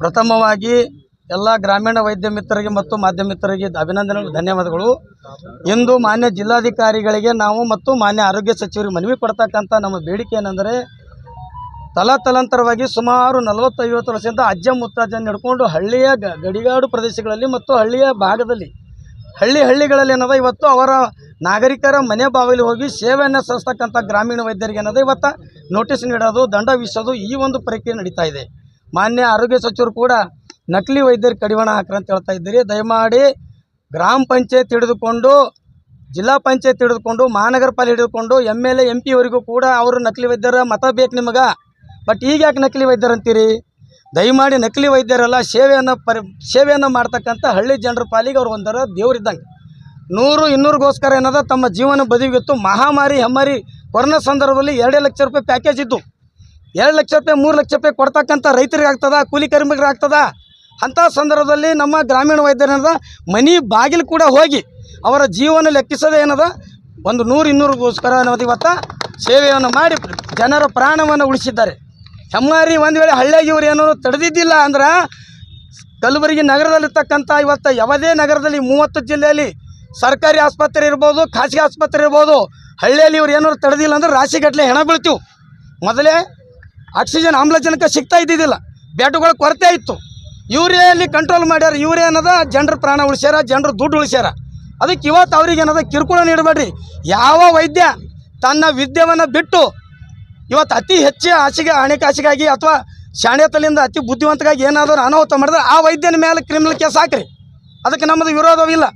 ಪ್ರಥಮವಾಗಿ ಎಲ್ಲ ಗ್ರಾಮೀಣ ವೈದ್ಯ ಮಿತ್ರರಿಗೆ ಮತ್ತು ಮಾಧ್ಯಮ ಮಿತ್ರರಿಗೆ ಅಭಿನಂದನೆಗಳು, ಧನ್ಯವಾದಗಳು. ಇಂದು ಮಾನ್ಯ ಜಿಲ್ಲಾಧಿಕಾರಿಗಳಿಗೆ ನಾವು ಮತ್ತು ಮಾನ್ಯ ಆರೋಗ್ಯ ಸಚಿವರಿಗೆ ಮನವಿ ಕೊಡ್ತಕ್ಕಂಥ ನಮ್ಮ ಬೇಡಿಕೆ ಏನಂದರೆ, ತಲಾ ತಲಾಂತರವಾಗಿ ಸುಮಾರು ನಲವತ್ತೈವತ್ತು ವರ್ಷದಿಂದ ಅಜ್ಜ ಮುತ್ತಾಜ ನಡ್ಕೊಂಡು ಹಳ್ಳಿಯ ಗಡಿಗಾಡು ಪ್ರದೇಶಗಳಲ್ಲಿ ಮತ್ತು ಹಳ್ಳಿಯ ಭಾಗದಲ್ಲಿ, ಹಳ್ಳಿ ಹಳ್ಳಿಗಳಲ್ಲಿ ಏನದ, ಇವತ್ತು ಅವರ ನಾಗರಿಕರ ಮನೆ ಬಾವಿಲಿ ಹೋಗಿ ಸೇವೆಯನ್ನು ಸಲ್ಲಿಸ್ತಕ್ಕಂಥ ಗ್ರಾಮೀಣ ವೈದ್ಯರಿಗೆ ಏನದ, ಇವತ್ತು ನೋಟಿಸ್ ನೀಡೋದು, ದಂಡ ವಿಧಿಸೋದು ಈ ಒಂದು ಪ್ರಕ್ರಿಯೆ ನಡೀತಾ ಇದೆ. ಮಾನ್ಯ ಆರೋಗ್ಯ ಸಚಿವರು ಕೂಡ ನಕಲಿ ವೈದ್ಯರು ಕಡಿವಾಣ ಹಾಕ್ರಿ ಅಂತ ಹೇಳ್ತಾ ಇದ್ದೀರಿ. ದಯಮಾಡಿ ಗ್ರಾಮ ಪಂಚಾಯತ್ ಹಿಡಿದುಕೊಂಡು, ಜಿಲ್ಲಾ ಪಂಚಾಯತ್ ಹಿಡಿದುಕೊಂಡು, ಮಹಾನಗರ ಪಾಲಿಕೆ ಹಿಡಿದುಕೊಂಡು ಎಂ ಎಲ್ ಎ ಪಿವರೆಗೂ ಕೂಡ ಅವರು ನಕಲಿ ವೈದ್ಯರ ಮತ ಬೇಕು ನಿಮಗೆ. ಬಟ್ ಈಗ ಯಾಕೆ ನಕಲಿ ವೈದ್ಯರು ಅಂತೀರಿ? ದಯಮಾಡಿ ನಕಲಿ ವೈದ್ಯರೆಲ್ಲ ಸೇವೆಯನ್ನು ಪರಿ, ಸೇವೆಯನ್ನು ಮಾಡ್ತಕ್ಕಂಥ ಹಳ್ಳಿ ಜನರ ಪಾಲಿಗೆ ಅವ್ರು ಒಂಥರ ದೇವರಿದ್ದಂಗೆ ನೂರು, ಇನ್ನೂರಿಗೋಸ್ಕರ ಏನದ ತಮ್ಮ ಜೀವನ ಬದಿಗಿತ್ತು. ಮಹಾಮಾರಿ, ಹೆಮ್ಮಾರಿ, ಕೊರೋನಾ ಸಂದರ್ಭದಲ್ಲಿ ಎರಡೇ ಲಕ್ಷ ರೂಪಾಯಿ ಪ್ಯಾಕೇಜ್ ಇತ್ತು. ಎರಡು ಲಕ್ಷ ರೂಪಾಯಿ, ಮೂರು ಲಕ್ಷ ರೂಪಾಯಿ ಕೊಡ್ತಕ್ಕಂಥ ರೈತರಿಗೆ ಆಗ್ತದ ಕೂಲಿ ಕಾರ್ಮಿಕರಿಗೆ ಆಗ್ತದ ಅಂಥ ಸಂದರ್ಭದಲ್ಲಿ ನಮ್ಮ ಗ್ರಾಮೀಣ ವೈದ್ಯರೇನದ ಮನೆ ಬಾಗಿಲು ಕೂಡ ಹೋಗಿ ಅವರ ಜೀವನ ಲೆಕ್ಕಿಸೋದೇ ಏನದ, ಒಂದು ನೂರು, ಇನ್ನೂರಿಗೋಸ್ಕರ ಅನ್ನೋದು ಇವತ್ತು ಸೇವೆಯನ್ನು ಮಾಡಿ ಜನರ ಪ್ರಾಣವನ್ನು ಉಳಿಸಿದ್ದಾರೆ. ಹೆಮ್ಮಾರಿ ಒಂದು ವೇಳೆ ಹಳ್ಳಿಯಾಗಿ ಇವರು ಏನೋ ತಡೆದಿದ್ದಿಲ್ಲ ಅಂದ್ರೆ, ಕಲಬುರಗಿ ನಗರದಲ್ಲಿರ್ತಕ್ಕಂಥ ಇವತ್ತು ಯಾವುದೇ ನಗರದಲ್ಲಿ ಮೂವತ್ತು ಜಿಲ್ಲೆಯಲ್ಲಿ ಸರ್ಕಾರಿ ಆಸ್ಪತ್ರೆ ಇರ್ಬೋದು, ಖಾಸಗಿ ಆಸ್ಪತ್ರೆ ಇರ್ಬೋದು, ಹಳ್ಳಿಯಲ್ಲಿ ಇವ್ರು ಏನಾದ್ರು ತಡೆದಿಲ್ಲ ಅಂದ್ರೆ ರಾಶಿಗಟ್ಟಲೆ ಹೆಣ ಬೀಳ್ತೀವಿ. ಮೊದಲೇ ಆಕ್ಸಿಜನ್ ಆಮ್ಲಜನಕ ಸಿಗ್ತಾ ಇದ್ದಿದ್ದಿಲ್ಲ. ಬೆಡ್ಗಳ ಕೊರತೆ ಇತ್ತು. ಯೂರಿಯಲ್ಲಿ ಕಂಟ್ರೋಲ್ ಮಾಡ್ಯಾರ. ಯೂರಿಯಾ ಅನ್ನೋದ ಜನರ ಪ್ರಾಣ ಉಳಿಸ್ಯಾರ, ಜನರು ದುಡ್ಡು ಉಳಿಸ್ಯಾರ. ಅದಕ್ಕೆ ಇವತ್ತು ಅವ್ರಿಗೆ ಏನದ ಕಿರುಕುಳ ನೀಡಬೇಡ್ರಿ. ಯಾವ ವೈದ್ಯ ತನ್ನ ವಿದ್ಯವನ್ನು ಬಿಟ್ಟು ಇವತ್ತು ಅತಿ ಹೆಚ್ಚು ಆಸೆಗೆ ಹಣಕಾಸಿಗಾಗಿ ಅಥವಾ ಶಾಣ್ಯತಲಿಂದ ಅತಿ ಬುದ್ಧಿವಂತಗಾಗಿ ಏನಾದರೂ ಅನಾಹುತ ಮಾಡಿದ್ರೆ ಆ ವೈದ್ಯನ ಮೇಲೆ ಕ್ರಿಮಿನಲ್ ಕೇಸ್ ಹಾಕ್ರಿ. ಅದಕ್ಕೆ ನಮ್ಮದು ವಿರೋಧವಿಲ್ಲ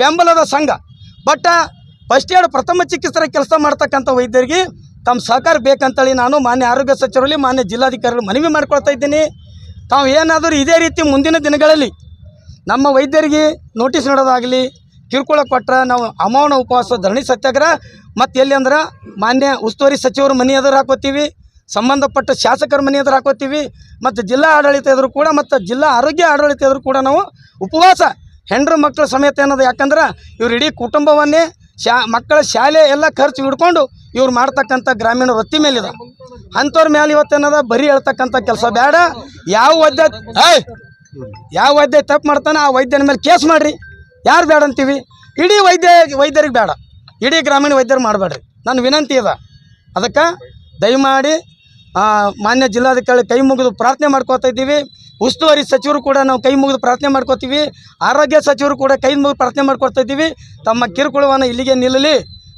ಬೆಂಬಲದ ಸಂಘ. ಬಟ್ ಫಸ್ಟ್ ಏಡ್ ಪ್ರಥಮ ಚಿಕಿತ್ಸರ ಕೆಲಸ ಮಾಡ್ತಕ್ಕಂಥ ವೈದ್ಯರಿಗೆ ತಮ್ಮ ಸಹಕಾರ ಬೇಕಂತೇಳಿ ನಾನು ಮಾನ್ಯ ಆರೋಗ್ಯ ಸಚಿವರಲ್ಲಿ, ಮಾನ್ಯ ಜಿಲ್ಲಾಧಿಕಾರಿಗಳು ಮನವಿ ಮಾಡ್ಕೊಳ್ತಾ ಇದ್ದೀನಿ. ತಾವು ಏನಾದರೂ ಇದೇ ರೀತಿ ಮುಂದಿನ ದಿನಗಳಲ್ಲಿ ನಮ್ಮ ವೈದ್ಯರಿಗೆ ನೋಟಿಸ್ ನೀಡೋದಾಗಲಿ, ಕಿರುಕುಳ ಕೊಟ್ಟರೆ ನಾವು ಅಮೌನ ಉಪವಾಸ, ಧರಣಿ ಸತ್ಯಾಗ್ರಹ, ಮತ್ತು ಎಲ್ಲಿ ಅಂದ್ರೆ ಮಾನ್ಯ ಉಸ್ತುವಾರಿ ಸಚಿವರು ಮನೆ ಎದುರು ಹಾಕೋತೀವಿ, ಸಂಬಂಧಪಟ್ಟ ಶಾಸಕರ ಮನೆ ಎದುರು ಹಾಕೋತೀವಿ, ಮತ್ತು ಜಿಲ್ಲಾ ಆಡಳಿತ ಎದುರು ಕೂಡ, ಮತ್ತು ಜಿಲ್ಲಾ ಆರೋಗ್ಯ ಆಡಳಿತ ಎದುರು ಕೂಡ ನಾವು ಉಪವಾಸ ಹೆಣ್ಣು ಮಕ್ಕಳ ಸಮೇತ ಏನದು? ಯಾಕಂದ್ರೆ ಇವ್ರು ಇಡೀ ಕುಟುಂಬವನ್ನೇ ಶಾ ಮಕ್ಕಳ ಶಾಲೆ ಎಲ್ಲ ಖರ್ಚು ಹಿಡ್ಕೊಂಡು ಇವ್ರು ಮಾಡ್ತಕ್ಕಂಥ ಗ್ರಾಮೀಣ ವೃತ್ತಿ ಮೇಲಿದೆ. ಅಂಥವ್ರ ಮೇಲೆ ಇವತ್ತೇನದ ಬರೀ ಹೇಳ್ತಕ್ಕಂಥ ಕೆಲಸ ಬೇಡ. ಯಾವ ವೈದ್ಯ ಏಯ್! ಯಾವ ವೈದ್ಯ ತಪ್ಪು ಮಾಡ್ತಾನೆ ಆ ವೈದ್ಯನ ಮೇಲೆ ಕೇಸ್ ಮಾಡಿರಿ. ಯಾರು ಬೇಡ ಅಂತೀವಿ? ಇಡೀ ವೈದ್ಯ, ವೈದ್ಯರಿಗೆ ಬೇಡ. ಇಡೀ ಗ್ರಾಮೀಣ ವೈದ್ಯರು ಮಾಡಬೇಡ್ರಿ. ನನ್ನ ವಿನಂತಿ ಇದೆ. ಅದಕ್ಕೆ ದಯಮಾಡಿ ಮಾನ್ಯ ಜಿಲ್ಲಾಧಿಕಾರಿ ಕೈ ಮುಗಿದು ಪ್ರಾರ್ಥನೆ ಮಾಡ್ಕೋತಾ ಇದ್ದೀವಿ. ಉಸ್ತುವಾರಿ ಸಚಿವರು ಕೂಡ ನಾವು ಕೈ ಮುಗಿದು ಪ್ರಾರ್ಥನೆ ಮಾಡ್ಕೋತೀವಿ. ಆರೋಗ್ಯ ಸಚಿವರು ಕೂಡ ಕೈ ಮುಗಿದು ಪ್ರಾರ್ಥನೆ ಮಾಡ್ಕೊಳ್ತಾ ಇದ್ದೀವಿ. ತಮ್ಮ ಕಿರುಕುಳವನ್ನು ಇಲ್ಲಿಗೆ ನಿಲ್ಲಲಿ.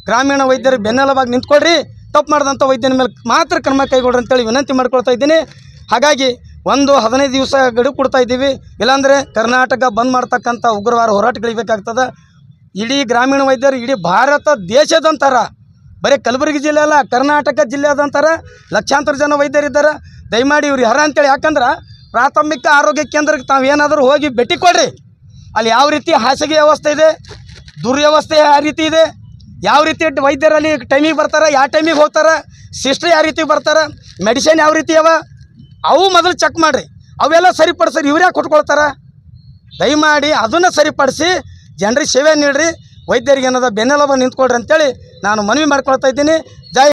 ಗ್ರಾಮೀಣ ವೈದ್ಯರು ಬೆನ್ನೆಲವಾಗಿ ನಿಂತ್ಕೊಳ್ರಿ. ತಪ್ಪು ಮಾಡಿದಂಥ ವೈದ್ಯನ ಮೇಲೆ ಮಾತ್ರ ಕ್ರಮ ಕೈಗೊಳ್ರಿ ಅಂತೇಳಿ ವಿನಂತಿ ಮಾಡ್ಕೊಳ್ತಾ ಇದ್ದೀನಿ. ಹಾಗಾಗಿ ಒಂದು ಹದಿನೈದು ದಿವಸ ಗಡುವು ಕೊಡ್ತಾ ಇದ್ದೀವಿ. ಇಲ್ಲಾಂದರೆ ಕರ್ನಾಟಕ ಬಂದ್ ಮಾಡ್ತಕ್ಕಂಥ ಉಗ್ರವಾರ ಹೋರಾಟಗಳಿಬೇಕಾಗ್ತದೆ ಇಡೀ ಗ್ರಾಮೀಣ ವೈದ್ಯರು, ಇಡೀ ಭಾರತ ದೇಶದಂತಾರ ಬರೀ ಕಲಬುರಗಿ ಜಿಲ್ಲೆ ಅಲ್ಲ, ಕರ್ನಾಟಕ ಜಿಲ್ಲೆದಂತಾರ ಲಕ್ಷಾಂತರ ಜನ ವೈದ್ಯರಿದ್ದಾರೆ. ದಯಮಾಡಿ ಇವ್ರು ಯಾರ ಅಂತೇಳಿ, ಯಾಕಂದ್ರೆ ಪ್ರಾಥಮಿಕ ಆರೋಗ್ಯ ಕೇಂದ್ರಕ್ಕೆ ತಾವು ಏನಾದರೂ ಹೋಗಿ ಭೇಟಿ ಕೊಡ್ರಿ. ಅಲ್ಲಿ ಯಾವ ರೀತಿ ಹಾಸಿಗೆ ವ್ಯವಸ್ಥೆ ಇದೆ, ದುರ್ವ್ಯವಸ್ಥೆ ಯಾವ ರೀತಿ ಇದೆ, ಯಾವ ರೀತಿ ವೈದ್ಯರಲ್ಲಿ ಟೈಮಿಗೆ ಬರ್ತಾರೆ, ಯಾವ ಟೈಮಿಗೆ ಹೋಗ್ತಾರೆ ಸಿಸ್ಟರ್ ಯಾವ ರೀತಿ ಬರ್ತಾರೆ ಮೆಡಿಸಿನ್ ಯಾವ ರೀತಿ ಅವ, ಅವು ಮೊದಲು ಚೆಕ್ ಮಾಡಿರಿ. ಅವೆಲ್ಲ ಸರಿಪಡಿಸ್ರಿ, ಇವ್ರು ಯಾಕೆ ಕೊಟ್ಕೊಳ್ತಾರೆ. ದಯಮಾಡಿ ಅದನ್ನು ಸರಿಪಡಿಸಿ ಜನರಿಗೆ ಸೇವೆ ನೀಡ್ರಿ, ವೈದ್ಯರಿಗೆ ಏನದ ಬೆನ್ನೆಲುಬು ನಿಂತ್ಕೊಳ್ರಿ ಅಂತೇಳಿ ನಾನು ಮನವಿ ಮಾಡ್ಕೊಳ್ತಾ ಇದ್ದೀನಿ. ಜೈ